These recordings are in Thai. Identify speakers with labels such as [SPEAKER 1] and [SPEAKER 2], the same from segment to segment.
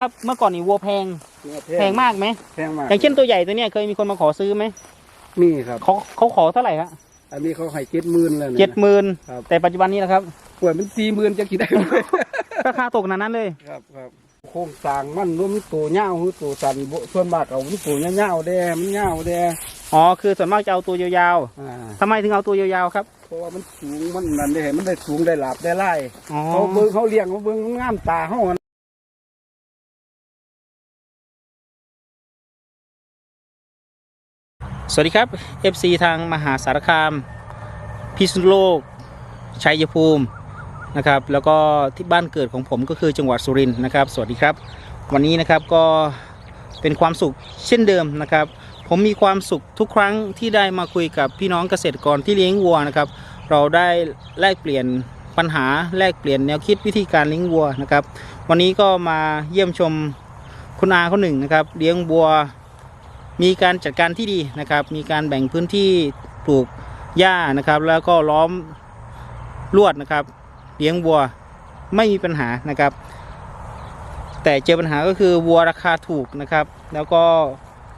[SPEAKER 1] ครับเมื่อก่อนนี่วัวแพง
[SPEAKER 2] เนี่ย
[SPEAKER 1] แพงมากไหม
[SPEAKER 2] แพงมาก
[SPEAKER 1] อย่างเช่นตัวใหญ่ตัวเนี้ยเคยมีคนมาขอซื้อไหม
[SPEAKER 2] มีครับ
[SPEAKER 1] เขาเขาขอเท่าไหร่ครับ
[SPEAKER 2] อันนี้เขาให้เจ็ดหมื่นแล้วนะ
[SPEAKER 1] เจ็ดหมื่น
[SPEAKER 2] ครับ
[SPEAKER 1] แต่ปัจจุบันนี้นะครับ
[SPEAKER 2] ป่วยมันสี่หมื่นจะกี่ได้ไหม
[SPEAKER 1] ราคาตกขนาดนั้นเลย
[SPEAKER 2] ครับครับโครงสร้างมันรวมนตัวเงาหรือตัวสันบ่ส่วนมากเอามันตัวเงาๆแดมันเงาแด
[SPEAKER 1] อ๋อคือส่วนมากจะเอาตัวยาว
[SPEAKER 2] อ่า
[SPEAKER 1] ๆทำไมถึงเอาตัวยาวๆครับ
[SPEAKER 2] เพราะว่ามันสูงมันนั่นได้เห็นมันได้สูงได้หลาบได้ไล่
[SPEAKER 1] อ๋อ
[SPEAKER 2] เขาเบิ่งเขาเลี้ยงเขาเบิ่งมันงามตาเขา
[SPEAKER 1] สวัสดีครับ FC ทางมหาสารคาม พิษณุโลก ชัยภูมินะครับ แล้วก็ที่บ้านเกิดของผมก็คือจังหวัดสุรินทร์นะครับ สวัสดีครับ วันนี้นะครับก็เป็นความสุขเช่นเดิมนะครับ ผมมีความสุขทุกครั้งที่ได้มาคุยกับพี่น้องเกษตรกรที่เลี้ยงวัวนะครับ เราได้แลกเปลี่ยนปัญหาแลกเปลี่ยนแนวคิดวิธีการเลี้ยงวัวนะครับ วันนี้ก็มาเยี่ยมชมคุณอาคนหนึ่งนะครับ เลี้ยงวัว มีการจัดการที่ดีนะครับ มีการแบ่งพื้นที่ปลูกหญ้านะครับ แล้วก็ล้อมลวดนะครับเลี้ยงวัวไม่มีปัญหานะครับ แต่เจอปัญหาก็คือวัวราคาถูกนะครับ แล้วก็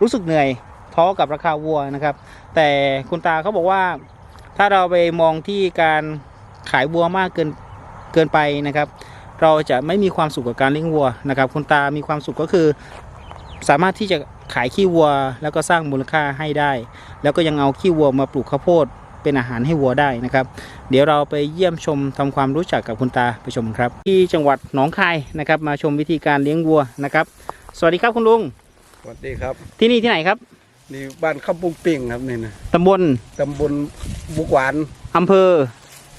[SPEAKER 1] รู้สึกเหนื่อยท้อกับราคาวัวนะครับ แต่คุณตาเขาบอกว่าถ้าเราไปมองที่การขายวัวมากเกินเกินไปนะครับ เราจะไม่มีความสุขกับการเลี้ยงวัวนะครับ คุณตามีความสุขก็คือ สามารถที่จะ ขายขี้วัว แล้วก็สร้างมูลค่าให้ได้ แล้วก็ยังเอาขี้วัวมาปลูกข้าวโพดเป็นอาหารให้วัวได้นะครับ เดี๋ยวเราไปเยี่ยมชมทำความรู้จักกับคุณตาไปชมกันครับ ที่จังหวัดหนองคายนะครับ มาชมวิธีการเลี้ยงวัวนะครับ สวัสดีครับคุณลุง
[SPEAKER 2] สวัสดีครับ
[SPEAKER 1] ที่นี่ที่ไหนครับ
[SPEAKER 2] นี่บ้านข้าวปุ้งปิ่งครับนี่นะ
[SPEAKER 1] ตำบล
[SPEAKER 2] ตำบลบุกหวาน
[SPEAKER 1] อำเภอ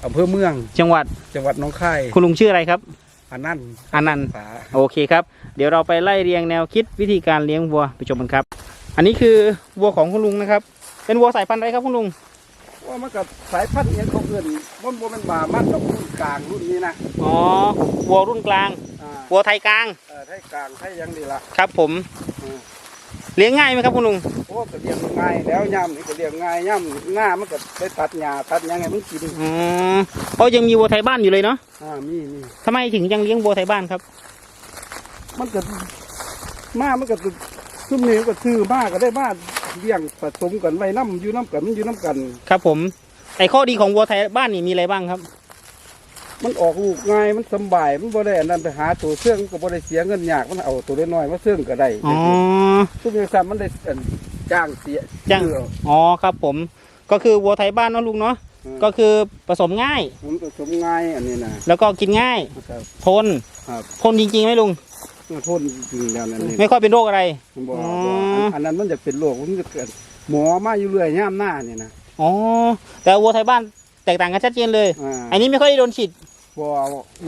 [SPEAKER 2] อำเภอเมือง
[SPEAKER 1] จังหวัด
[SPEAKER 2] จังหวัดหน้องคาย
[SPEAKER 1] คุณลุงชื่ออะไรครับ
[SPEAKER 2] อันนั้นต์
[SPEAKER 1] อานันต์
[SPEAKER 2] ผา
[SPEAKER 1] โอเคครับ เดี๋ยวเราไปไล่เรียงแนวคิดวิธีการเลี้ยงวัวไปชมกันครับ อันนี้คือวัวของคุณลุงนะครับ เป็นวัวสายพันธุ์อะไรครับคุณลุง
[SPEAKER 2] ว่ามันกับสายพันธุ์เนี่ยเขาเกินมันบ่แมันบามันกับรุ่นกลางรุ่นนี้นะ
[SPEAKER 1] อ๋อวัวรุ่นกลาง
[SPEAKER 2] อ่า
[SPEAKER 1] วัวไทยกลาง
[SPEAKER 2] เออไทยกลางไทยยังดีละ
[SPEAKER 1] ครับผม
[SPEAKER 2] อืม
[SPEAKER 1] เลี้ยงง่ายไหมครับคุณลุง
[SPEAKER 2] โอ้ก็เลี้ยงง่ายแล้วย่ำนี่ก็เลี้ยงง่ายย่ำหน้ามันก็ไปตัดหญ้าตัดหยังไงมันกิน
[SPEAKER 1] อ๋อเพราะยังมีวัวไทยบ้านอยู่เลยเนาะ
[SPEAKER 2] อ่ามีมี
[SPEAKER 1] ทำไมถึงยังเลี้ยงวัวไทยบ้านครับ
[SPEAKER 2] มันก็มามันก็ซุ่มนี้มันก็ซื้อมาก็ได้มาเลี้ยงผสมกันไว้น้ำอยู่น้ำกันมันอยู่น้ำกัน
[SPEAKER 1] ครับผมไอ้ข้อดีของวัวไทยบ้านนี่มีอะไรบ้างครับ
[SPEAKER 2] มันออกลูกง่ายมันสำบายมันบ่ได้อันนั้นไปหาตัวเสื่องก็บ่ได้เสียเงินยากมันเอาตัวน้อยๆมาเสื่องก็ได้
[SPEAKER 1] อ๋อ
[SPEAKER 2] ซุ่มนี้ซ้ำมันได้อันจ้างเสีย
[SPEAKER 1] จ้าง
[SPEAKER 2] ซื้อเอ
[SPEAKER 1] อ๋อครับผม ก็คือวัวไทยบ้านเนาะลุงเนาะ
[SPEAKER 2] อืม
[SPEAKER 1] ก็คือผสมง่าย
[SPEAKER 2] มันผสมง่ายอันนี้นะ
[SPEAKER 1] แล้วก็กินง่าย
[SPEAKER 2] ครับ
[SPEAKER 1] ทน
[SPEAKER 2] ครับ
[SPEAKER 1] ทนจริงๆไหมลุง
[SPEAKER 2] มันทนจริงแล้วนั่นนี่
[SPEAKER 1] ไม่ค่อยเป็นโรคอะไร
[SPEAKER 2] บ่
[SPEAKER 1] อ๋อ
[SPEAKER 2] บ่อันอันนั้นมันจะเป็นโรคมันจะเกิดหมอมาอยู่เรื่อยย่ามหน้าเนี่ยนะ
[SPEAKER 1] อ๋อแต่วัวไทยบ้าน แตกต่างกันชัดเจนเลย
[SPEAKER 2] อ่า
[SPEAKER 1] อันนี้ไม่ค่อยได้โดนฉีด
[SPEAKER 2] บ่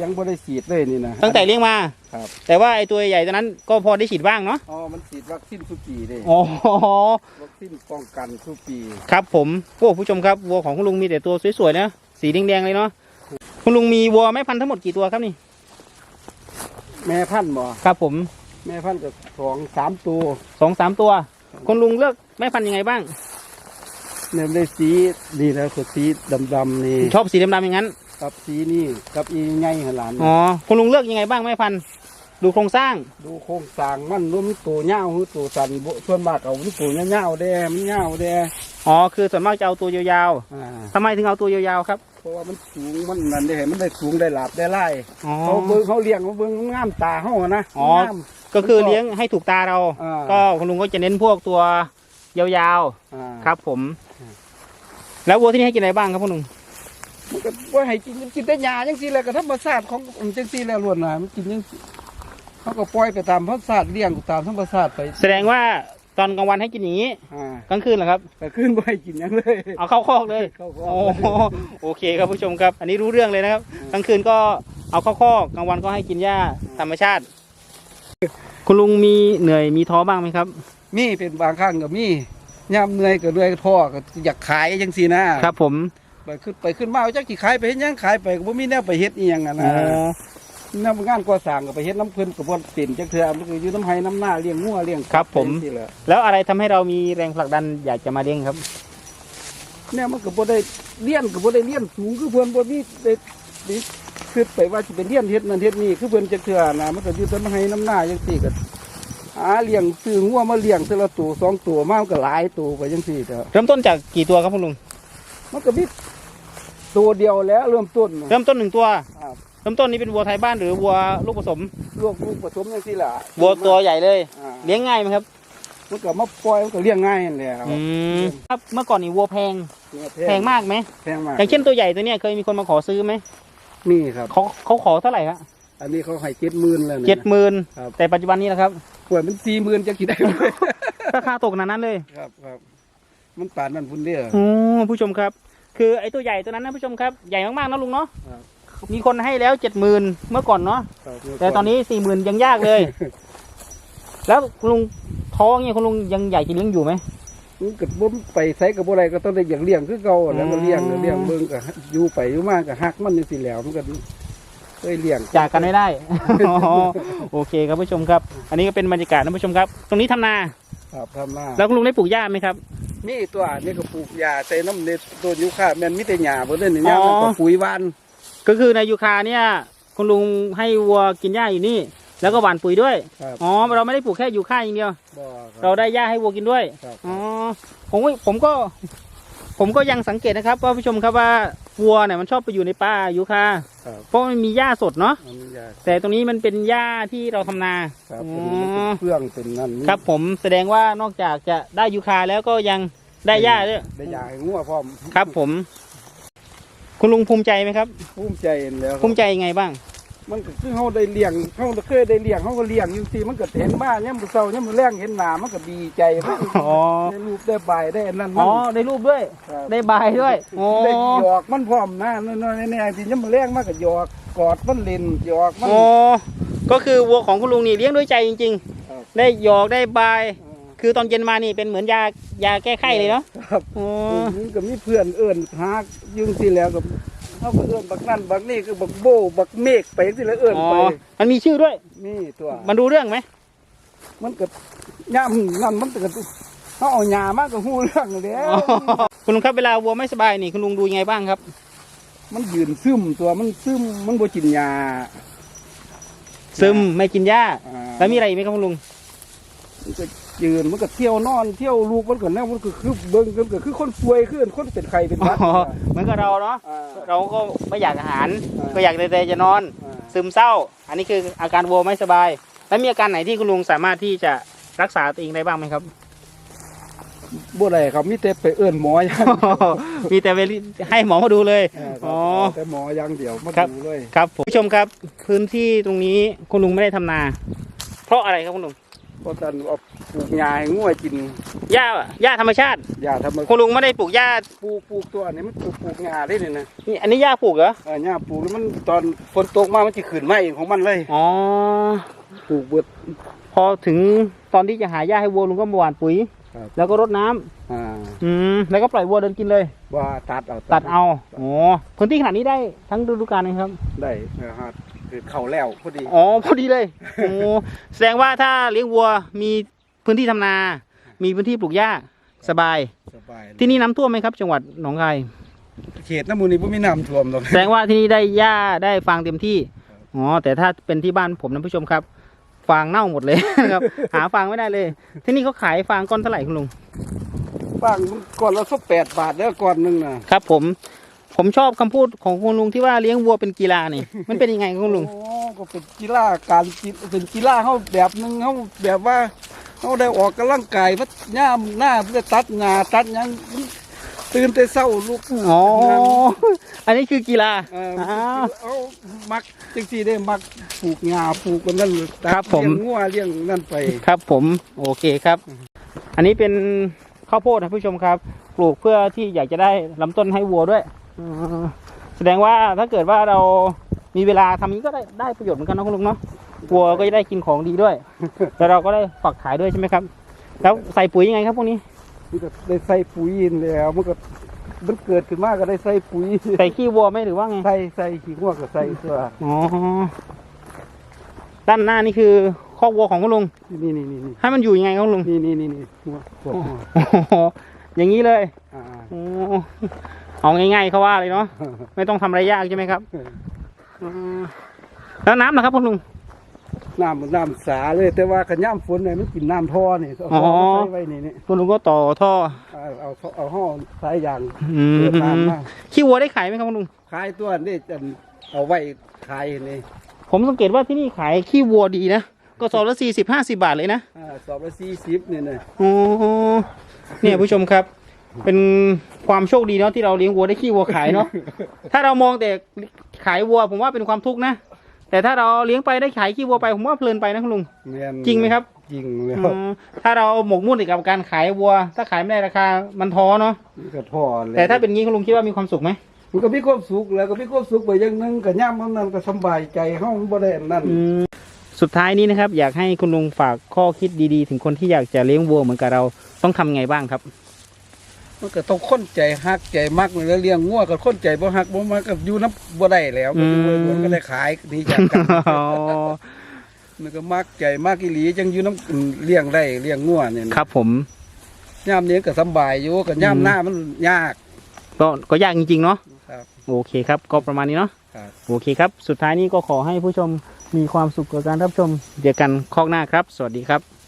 [SPEAKER 2] ยังบ่ได้ฉีดเลยนี่นะ
[SPEAKER 1] ตั้งแต่เลี้ยงมา
[SPEAKER 2] ครับ
[SPEAKER 1] แต่ว่าไอ้ตัวใหญ่ตัวนั้นก็พอได้ฉีดบ้างเนาะ
[SPEAKER 2] อ๋อมันฉีดวัคซีนทุกปีเด้
[SPEAKER 1] อ๋อ
[SPEAKER 2] วัคซีนป้องกันทุกปี
[SPEAKER 1] ครับผมโอ้ผู้ชมครับวัวของคุณลุงมีแต่ตัวสวยๆนะสีแดงๆเลยเนาะคุณลุงมีวัวแม่พันธุ์ทั้งหมดกี่ตัวครับนี่
[SPEAKER 2] แม่พันธุ์บ่
[SPEAKER 1] ครับผม
[SPEAKER 2] แม่พันธุ์ก็สองสามตัว
[SPEAKER 1] สองสามตัวคุณลุงเลือกแม่พันธุ์ยังไงบ้าง
[SPEAKER 2] เนี่ยได้สีนี่แล้วคือสีดำๆนี่
[SPEAKER 1] ชอบสีดำๆอย่างนั้น
[SPEAKER 2] กับสีนี่กับอีไงหลาน
[SPEAKER 1] อ๋อคุณลุงเลือกยังไงบ้างแม่พันธุ์ดูโครงสร้าง
[SPEAKER 2] ดูโครงสร้างมันรวมนตัวเงาหรือตัวสันบ่ส่วนมากเอามันตัวเงาๆแดมันเงาแด
[SPEAKER 1] อ๋อคือส่วนมากจะเอาตัวยาว
[SPEAKER 2] อ่า
[SPEAKER 1] ๆทำไมถึงเอาตัวยาวๆครับ
[SPEAKER 2] เพราะว่ามันสูงมันนั่นได้เห็นมันได้สูงได้หลาบได้ไล่
[SPEAKER 1] อ๋อ
[SPEAKER 2] เขาเบิ่งเขาเลี้ยงเขาเบิ่งมันงามตาเขาอะนะ
[SPEAKER 1] อ๋อ
[SPEAKER 2] งาม
[SPEAKER 1] ก็คือเลี้ยงให้ถูกตาเรา
[SPEAKER 2] อ่า
[SPEAKER 1] ก็คุณลุงก็จะเน้นพวกตัวยาว
[SPEAKER 2] อ่า
[SPEAKER 1] ๆครับผม
[SPEAKER 2] อืม
[SPEAKER 1] แล้ววัวที่นี่ให้กินอะไรบ้างครับคุณลุง
[SPEAKER 2] มันก็ว่าให้กินมันกินแต่หญ้าจังซี่แหละก็ธรรมชาติของมันจังซี่แหละล้วนน่ะมันกินจังซี่เขาก็ปล่อยไปตามธรรมชาติเลี้ยงตามธรรมชาติไป
[SPEAKER 1] แสดงว่าตอนกลางวันให้กินอย่างนี้
[SPEAKER 2] อ่า
[SPEAKER 1] กลางคืนเหรอครับ
[SPEAKER 2] แต่ขึ้นบ่ให้กินหยังเลย
[SPEAKER 1] เอาเข้าคอกเลย
[SPEAKER 2] เข้าค
[SPEAKER 1] โอ้
[SPEAKER 2] อก
[SPEAKER 1] โหโอเคครับผู้ชมครับ อันนี้รู้เรื่องเลยนะครับกลางคืนก็เอาเข้าคอกกลางวันก็ให้กินหญ้าธรรมชาติ คุณลุงมีเหนื่อยมีท้อบ้างไหมครับ
[SPEAKER 2] มีเป็นบางครั้งก็มี ย่ำเหนื่อยก็เหนื่อยท้อก็อยากขายจังซี่นะครับ
[SPEAKER 1] ผม
[SPEAKER 2] ไปขึ้นไปขึ้นมาเอาจักสิขายไปเฮ็ดหยังขายไปก็บ่มีแนวไปเฮ็ดอีหยังอะ
[SPEAKER 1] อ๋
[SPEAKER 2] นะ
[SPEAKER 1] อ
[SPEAKER 2] น้ำงานก่อสร้างก็ไปเฮ็ดน้ำเพิ่นก็บ่เป็นจักเทื่อมันก็อยู่น้ำไห้น้ำหน้าเลี้ยงงัวเลี้ยง
[SPEAKER 1] ครับผม
[SPEAKER 2] จังซี่แหละ
[SPEAKER 1] แล้วอะไรทำให้เรามีแรงผลักดันอยากจะมาเลี้ยงครับ
[SPEAKER 2] เนี่ยมันก็บ่ได้เลี้ยนก็บ่ได้เลี้ยนสูงคือเพิ่นบ่มีได้ได้คิดไปว่าสิเป็นเรียนเฮ็ดนั่นเฮ็ดนี่คือเพิ่นจักเทื่อนะมันก็อยู่แต่มาให้น้ำหน้าจังซี่ก็ หาเลี้ยงซื้องัวมาเลี้ยงแต่ละตัวสองตัวมามันก็หลายตัวไปจังซี่เด้อ
[SPEAKER 1] เริ่มต้นจากกี่ตัวครับคุณลุง
[SPEAKER 2] มันก็มีตัวเดียวแล้วเริ่มต้นน่ะ
[SPEAKER 1] เริ่มต้นหนึ่งตัว
[SPEAKER 2] ครับ
[SPEAKER 1] เริ่มต้นนี้เป็นวัวไทยบ้านหรือวัวลูกผสม
[SPEAKER 2] ลูกลูกผสมจังซี่ล่ะ
[SPEAKER 1] วัวตัวใหญ่เลย
[SPEAKER 2] อ่า
[SPEAKER 1] เลี้ยงง่ายไหมครับ
[SPEAKER 2] มันก็มาปล่อยมันก็เลี้ยงง่ายนั่นแหละ
[SPEAKER 1] อืมครับเมื่อก่อนนี่วัวแพงแพงมากไหม
[SPEAKER 2] แพงมาก
[SPEAKER 1] อย่างเช่นตัวใหญ่ตัวเนี้ยเคยมีคนมาขอซื้อไหม
[SPEAKER 2] มีครับ
[SPEAKER 1] เขาเขาขอเท่าไหร่ครับ
[SPEAKER 2] อันนี้เขาให้เจ็ดหมื่นแล้วนะ
[SPEAKER 1] เจ็ดหมื่น
[SPEAKER 2] ครับ
[SPEAKER 1] แต่ปัจจุบันนี้นะครับ
[SPEAKER 2] ป่วยมันสี่หมื่นจะกี่ได้เลย
[SPEAKER 1] ราคาตกขนาดนั้นเลย
[SPEAKER 2] ครับครับมันป่านนั่นพุ่นเด้อ
[SPEAKER 1] โอ้ผู้ชมครับ คือไอ้ตัวใหญ่ตัวนั้นนะผู้ชมครับ ใหญ่มากๆนะลุงเนาะ
[SPEAKER 2] ครับ
[SPEAKER 1] มีคนให้แล้วเจ็ดหมื่นเมื่อก่อนเนาะ
[SPEAKER 2] ครับ
[SPEAKER 1] แต่ตอนนี้สี่หมื่นยังยากเลย แล้วคุณลุงท้องเนี่ยคุณลุงยังใหญ่จะเลี้ยงอยู่ไหม
[SPEAKER 2] มันก็บ่ไปใส่กับบ่ไรก็ต้องได้อย่างเลี้ยงคือเก่าแล้วก็เลี้ยง
[SPEAKER 1] อืม
[SPEAKER 2] เลี้ยงเบิ่งก็อยู่ไปอยู่มาก็ฮักมันจังซี่แหล้วมันก็ เคยเลี้ยง
[SPEAKER 1] จากกันไม่ได้ อ๋อโอเคครับผู้ชมครับ อันนี้ก็เป็นบรรยากาศนะผู้ชมครับ ตรงนี้ทำนา
[SPEAKER 2] ครับทำมา
[SPEAKER 1] แล้วคุณลุงได้ปลูกหญ้าไหมครับ
[SPEAKER 2] มีตัวนี้ก็ปลูกหญ้าใส่น้ำเน็ตต้นยูคาแม่นมีแต่หญ้าบ่ได้นี่หญ้า
[SPEAKER 1] อ๋อ
[SPEAKER 2] มันก็ปุ๋ยหวาน
[SPEAKER 1] ก็คือในยูคาเนี่ยคุณลุงให้วัวกินหญ้าอยู่นี่ แล้วก็หว่านปุ๋ยด้วย
[SPEAKER 2] ครับ
[SPEAKER 1] อ๋อ เราไม่ได้ปลูกแค่ยูคาอย่างเดียว
[SPEAKER 2] บ่ค
[SPEAKER 1] เรา
[SPEAKER 2] รับ
[SPEAKER 1] ได้หญ้าให้วัวกินด้วย
[SPEAKER 2] ครับ
[SPEAKER 1] อ๋อ ผมว่าผมก็ ผมก็ยังสังเกตนะครับว่าผู้ชมครับว่าวัวเนี่ยมันชอบไปอยู่ในป่ายูคา
[SPEAKER 2] ครับ
[SPEAKER 1] เพราะมันมีหญ้าสดเนาะ
[SPEAKER 2] อันนี้หญ้า
[SPEAKER 1] แต่ตรงนี้มันเป็นหญ้าที่เราทำนา
[SPEAKER 2] ครับ
[SPEAKER 1] อ๋
[SPEAKER 2] เป็นมันเป็
[SPEAKER 1] อน
[SPEAKER 2] เครื่องเป็นนั่น
[SPEAKER 1] ครับผมแสดงว่านอกจากจะได้ยูคาแล้วก็ยังได้หญ้าด้วย
[SPEAKER 2] ได้หญ้าให้งัวพร้อม
[SPEAKER 1] ครับผม คุณลุงภูมิใจไหมครับ
[SPEAKER 2] ภูมิใจแล้วครับ
[SPEAKER 1] ภูมิใจยังไงบ้าง
[SPEAKER 2] มันก็คือเขาได้เลี้ยงเขาเคยได้เลี้ยงเขาก็เลี้ยงอยู่สิมันก็เห็นมาเนี่ยมันเศร้าเนี่ยมันแรงเห็นหนามันก็ดีใจมัน
[SPEAKER 1] อ๋อ
[SPEAKER 2] ได้รูปได้ใบได้อันนั่น
[SPEAKER 1] อ๋
[SPEAKER 2] มั
[SPEAKER 1] อได้รูปด้วย
[SPEAKER 2] ครับ
[SPEAKER 1] ได้บายด้วยโอ้
[SPEAKER 2] ได้หยอกมันพร้อมนะน้อยๆแน่ๆที่เนี่ยมันแรงมากก็หยอกกอดมันเล่นหยอกมัน
[SPEAKER 1] โอ้ก็คือวัวของคุณลุงนี่เลี้ยงด้วยใจจริง
[SPEAKER 2] ครับ
[SPEAKER 1] ๆได้หยอกได้บาย
[SPEAKER 2] เออ
[SPEAKER 1] คือตอนเย็นมานี่เป็นเหมือนยายาแก้ไข้เลยเนาะ
[SPEAKER 2] ครับ
[SPEAKER 1] โอ้
[SPEAKER 2] มันก็มีเพื่อนเอิ้นหายุ่งสิแล้วก็ เขาก็เอิ้นบักนั่นบักนี่คือบักโบบักเมฆไปสิแล้วเอิ้น
[SPEAKER 1] อ๋อ
[SPEAKER 2] ไป
[SPEAKER 1] มันมีชื่อด้วย
[SPEAKER 2] นี่ตัว
[SPEAKER 1] มันดูเรื่องไหม
[SPEAKER 2] มันก็ย่ำนั่นมันก็เขาเอาหญ้ามาก็ฮู้เรื่องแล้ว
[SPEAKER 1] อ๋อคุณลุงครับเวลาวัวไม่สบายนี่คุณลุงดูยังไงบ้างครับ
[SPEAKER 2] มันยืนซึมตัวมันซึมมันบ่กินยา
[SPEAKER 1] ซึมไม่กินหญ้า
[SPEAKER 2] อ่า
[SPEAKER 1] แล้วมีอะไรอีกไหมครับคุณลุง
[SPEAKER 2] มันก็ยืนมันก็เที่ยวนอนเที่ยวลูกมันก็แน่มันก็คือเบิ่งกันก็คือคนป่วยคือคนเป็นไข้เป็นหวัด
[SPEAKER 1] อ๋อเหมือนกับเราเนาะ
[SPEAKER 2] อ่า
[SPEAKER 1] เราก็ไม่อยากอาหาร
[SPEAKER 2] อ่า
[SPEAKER 1] ก็อยากแต่จะนอน
[SPEAKER 2] อ่า
[SPEAKER 1] ซึมเศร้า อันนี้คืออาการวัวไม่สบาย แล้วมีอาการไหนที่คุณลุงสามารถที่จะรักษาตัวเองได้บ้างไหมครับ
[SPEAKER 2] บ่ได้ครับมีแต่ไปเอิ้นหมออย่าง
[SPEAKER 1] มีแต่ไปให้หมอมาดูเลย
[SPEAKER 2] เออครับ
[SPEAKER 1] อ๋อ
[SPEAKER 2] แต่หมออย่างเดียวมา
[SPEAKER 1] ครับ
[SPEAKER 2] ดูเลย
[SPEAKER 1] ครับผมผู้ชมครับพื้นที่ตรงนี้คุณลุงไม่ได้ทำนา เพราะอะไรครับคุณลุง
[SPEAKER 2] เพราะท่านเอาปลูกหญ้าให้งัวกิน
[SPEAKER 1] หญ้าหญ้าธรรมชาติ
[SPEAKER 2] หญ้าทำมา
[SPEAKER 1] คุณลุงไม่ได้ปลูกหญ้า
[SPEAKER 2] ปลูกปลูกตัวนี้มันปลูกปลูกหญ้าได้นี่นะ
[SPEAKER 1] นี่อันนี้หญ้าปลูกเหรอ
[SPEAKER 2] เออหญ้าปลูกแล้วมันตอนฝนตกมามันสิขึ้นมาเองของมันเลย
[SPEAKER 1] อ๋อ
[SPEAKER 2] ปลูกเบิด
[SPEAKER 1] พอถึงตอนที่จะหาหญ้าให้วัวลุงก็มาหว่านปุ๋ย
[SPEAKER 2] ครับ
[SPEAKER 1] แล้วก็รดน้ำ
[SPEAKER 2] อ่า
[SPEAKER 1] อืมแล้วก็ปล่อยวัวเดินกินเลย
[SPEAKER 2] ว่าตัดเอา
[SPEAKER 1] ตัดเอาโอ้พื้นที่ขนาดนี้ได้ทั้งฤดูกาลนะครับ
[SPEAKER 2] ได้นะฮะ คือเข้าแล้วพอดี
[SPEAKER 1] อ๋อพอดีเลยโอ้แสดงว่าถ้าเลี้ยงวัวมีพื้นที่ทำนา มีพื้นที่ปลูกหญ้าสบาย
[SPEAKER 2] สบาย
[SPEAKER 1] ที่นี่น้ำท่วมไหมครับ จังหวัดหนองคาย
[SPEAKER 2] เขตน้ำมูลนี่บ่มีน้ำท่วมหรอก
[SPEAKER 1] แสดงว่าที่นี่ได้หญ้าได้ฟางเต็มที่อ๋อแต่ถ้าเป็นที่บ้านผมนะผู้ชมครับ ฟางเน่าหมดเลย นะครับ หาฟางไม่ได้เลย ที่นี่เขาขายฟางก้อนเท่าไหร่คุณลุง
[SPEAKER 2] บางก่อนละสักแปดบาทแล้วก่อนหนึงนะ ครับ
[SPEAKER 1] ผม ผมชอบคำพูดของคุณลุงที่ว่าเลี้ยงวัวเป็นกีฬานี่ มันเป็นยังไงครับคุณลุง
[SPEAKER 2] โอ้ก็เป็นกีฬาการกินเป็นกีฬาเขาแบบหนึงเขาแบบว่าเขาได้ออกกำลังกายพัดย่ามหน้าเพื่อตัดหญ้าตัดหยังตื่นแต่เช้าลูก
[SPEAKER 1] อ๋อ อันนี้คือกีฬา
[SPEAKER 2] เออ
[SPEAKER 1] อ่า
[SPEAKER 2] เอามักจังซี่ได้มักปลูกหญ้าปลูกกันนั่นตัด
[SPEAKER 1] ครับผม
[SPEAKER 2] เลี้ยงงัวเลี้ยงนั่นไป
[SPEAKER 1] ครับผมโอเคครับ อันนี้เป็นข้าวโพดนะผู้ชมครับ ปลูกเพื่อที่อยากจะได้ลำต้นให้วัวด้วยอืม แสดงว่าถ้าเกิดว่าเรามีเวลาทำนี้ก็ได้ได้ประโยชน์เหมือนกันนะคุณลุงเนาะวัวก็จะได้กินของดีด้วย แล้วเราก็ได้ฝักขายด้วยใช่ไหมครับ แล้วใส่ปุ๋ยยังไงครับพวกนี้
[SPEAKER 2] มันก็ได้ใส่ปุ๋ยอินแล้วมันก็มันเกิดขึ้นมาก็ได้ใส่ปุ๋ย
[SPEAKER 1] ใส่ขี้วัวไหมหรือว่าไง
[SPEAKER 2] ใส่ใส่ขี้งัวก็ใส่ตัว
[SPEAKER 1] อ๋อด้านหน้านี่คือคอกวัวของคุณลุง
[SPEAKER 2] นี่นี่นี่นี่
[SPEAKER 1] ให้มันอยู่ยังไงครับคุณลุง
[SPEAKER 2] นี่นี่นี่นี่หัวหัวหัว
[SPEAKER 1] โอ้โหอย่างนี้เลย
[SPEAKER 2] อ่า
[SPEAKER 1] โอ้ เอาง่ายๆเขาว่าเลยเนาะไม่ต้องทำอะไรยากใช่ไหมครับอืมแล้วน้ำนะครับคุณลุง
[SPEAKER 2] น้ำน้ำสาเลย แต่ว่ากันย่ำฝนเนี่ยมันกินน้ำท่อนี่เอา
[SPEAKER 1] อ๋อ
[SPEAKER 2] ท่อมาใส่ไว้นี่นี่
[SPEAKER 1] คุณลุงก็ต่อท่อ
[SPEAKER 2] เอาเอาเอาเอาห้อสายยาง
[SPEAKER 1] อืม
[SPEAKER 2] เปิดน้ำมา
[SPEAKER 1] ขี้วัวได้ขายไหมครับคุณลุง
[SPEAKER 2] ขายตัวนี่จะเอาไว้ขายนี่
[SPEAKER 1] ผมสังเกตว่าที่นี่ขายขี้วัวดีนะก็สอบละสี่สิบห้าสิบาทเลยนะ
[SPEAKER 2] อ่าสอบละสี่สิบนี่นะ
[SPEAKER 1] โอ้เนี่ยผู้ชมครับ เป็นความโชคดีเนาะที่เราเลี้ยงวัวได้ขี้วัวขายเนาะ ถ้าเรามองแต่ขายวัว ผมว่าเป็นความทุกข์นะ แต่ถ้าเราเลี้ยงไปได้ขายขี้วัวไปผมว่าเพลินไปนะคุณลุง
[SPEAKER 2] แม่น
[SPEAKER 1] จริงไหมครับ
[SPEAKER 2] จริงแล้ว
[SPEAKER 1] อืมถ้าเราหมกมุ่นกับการขายวัว ถ้าขายไม่ได้ราคามันท้อเนาะ
[SPEAKER 2] มันก็ท่อเลย
[SPEAKER 1] แต่ถ้าเป็นงี้คุณลุงคิดว่ามีความสุขไหม
[SPEAKER 2] มันก็มีความสุขแล้วก็มีความสุขไปอย่างหนึงก็ย่ำมันนั่นก็สำบายใจเฮาบ่ได้อันนั่น
[SPEAKER 1] อืมสุดท้ายนี้นะครับ อยากให้คุณลุงฝากข้อคิดดีๆ ถึงคนที่อยากจะเลี้ยงวัวเหมือนกับเราต้องทำไงบ้างครับ
[SPEAKER 2] มันก็ต้องค้นใจฮักใจมักแล้วเลี้ยงงัวก็ค้นใจบ่ฮักบ่มักก็อยู่น้ำบ่ได้แล้วก็อยู่
[SPEAKER 1] อืม
[SPEAKER 2] มันก็ได้ขายหนี่จากกันมันก็มักใจมากอีหลีจังอยู่น้ำเลี้ยงได้เลี้ยงงัวเนี่ย
[SPEAKER 1] ครับ ผม
[SPEAKER 2] ย่ามนี้ก็สำบายอยู่ก็ย่าม
[SPEAKER 1] อืม
[SPEAKER 2] หน้ามันยาก
[SPEAKER 1] ก็ก็ยากจริงๆเนาะ
[SPEAKER 2] ครับ
[SPEAKER 1] โอเคครับ ก็ประมาณนี้เนาะ
[SPEAKER 2] ครับ
[SPEAKER 1] โอเคครับ สุดท้ายนี้ก็ขอให้ผู้ชมมีความสุขกับการรับชมเจอกันคอกหน้าครับ สวัสดีครับ